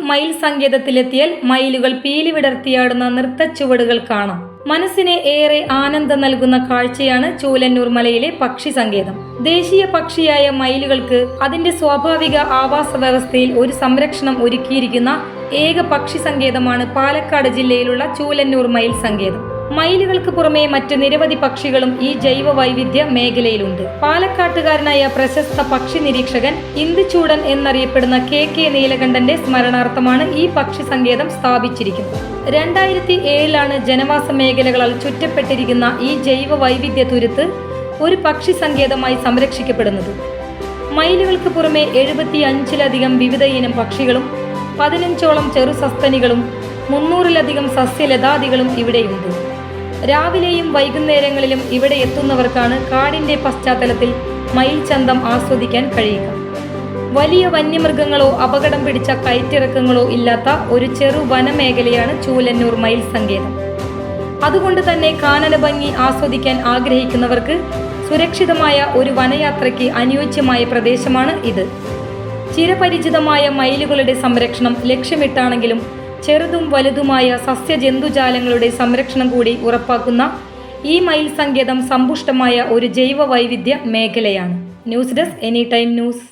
മയിൽ സങ്കേതത്തിലെത്തിയാൽ മയിലുകൾ പീലി വിടർത്തിയാടുന്ന നൃത്തച്ചുവടുകൾ കാണാം. മനസ്സിന് ഏറെ ആനന്ദം നൽകുന്ന കാഴ്ചയാണ് ചൂലന്നൂർ മലയിലെ പക്ഷി സങ്കേതം. ദേശീയ പക്ഷിയായ മയിലുകൾക്ക് അതിന്റെ സ്വാഭാവിക ആവാസ വ്യവസ്ഥയിൽ ഒരു സംരക്ഷണം ഒരുക്കിയിരിക്കുന്ന ഏക പക്ഷി സങ്കേതമാണ് പാലക്കാട് ജില്ലയിലുള്ള ചൂലന്നൂർ മയിൽ സങ്കേതം. മയിലുകൾക്ക് പുറമെ മറ്റ് നിരവധി പക്ഷികളും ഈ ജൈവ വൈവിധ്യ മേഖലയിലുണ്ട്. പാലക്കാട്ടുകാരനായ പ്രശസ്ത പക്ഷി നിരീക്ഷകൻ ഇന്ദുചൂടൻ എന്നറിയപ്പെടുന്ന കെ കെ നീലകണ്ഠന്റെ സ്മരണാർത്ഥമാണ് ഈ പക്ഷി സങ്കേതം സ്ഥാപിച്ചിരിക്കുന്നത്. രണ്ടായിരത്തി ഏഴിലാണ് ജനവാസ മേഖലകളാൽ ചുറ്റപ്പെട്ടിരിക്കുന്ന ഈ ജൈവ വൈവിധ്യ തുരുത്ത് ഒരു പക്ഷി സങ്കേതമായി സംരക്ഷിക്കപ്പെടുന്നത്. മയിലുകൾക്ക് പുറമെ എഴുപത്തി അഞ്ചിലധികം വിവിധ ഇനം പക്ഷികളും പതിനഞ്ചോളം ചെറു സസ്തനികളും മുന്നൂറിലധികം സസ്യലതാദികളും ഇവിടെയുണ്ട്. രാവിലെയും വൈകുന്നേരങ്ങളിലും ഇവിടെ എത്തുന്നവർക്കാണ് കാടിന്റെ പശ്ചാത്തലത്തിൽ മയിൽ ചന്തം ആസ്വദിക്കാൻ കഴിയുക. വലിയ വന്യമൃഗങ്ങളോ അപകടം പിടിച്ച കയറ്റിറക്കങ്ങളോ ഇല്ലാത്ത ഒരു ചെറു വനമേഖലയാണ് ചൂലന്നൂർ മയിൽ സങ്കേതം. അതുകൊണ്ട് തന്നെ കാനന ഭംഗി ആസ്വദിക്കാൻ ആഗ്രഹിക്കുന്നവർക്ക് സുരക്ഷിതമായ ഒരു വനയാത്രയ്ക്ക് അനുയോജ്യമായ പ്രദേശമാണ് ഇത്. ചിരപരിചിതമായ മയിലുകളുടെ സംരക്ഷണം ലക്ഷ്യമിട്ടാണെങ്കിലും ചെറുതും വലുതുമായ സസ്യജന്തുജാലങ്ങളുടെ സംരക്ഷണം കൂടി ഉറപ്പാക്കുന്ന ഈ മയിൽ സങ്കേതം സമ്പുഷ്ടമായ ഒരു ജൈവ വൈവിധ്യ മേഖലയാണ്. News desk any time news.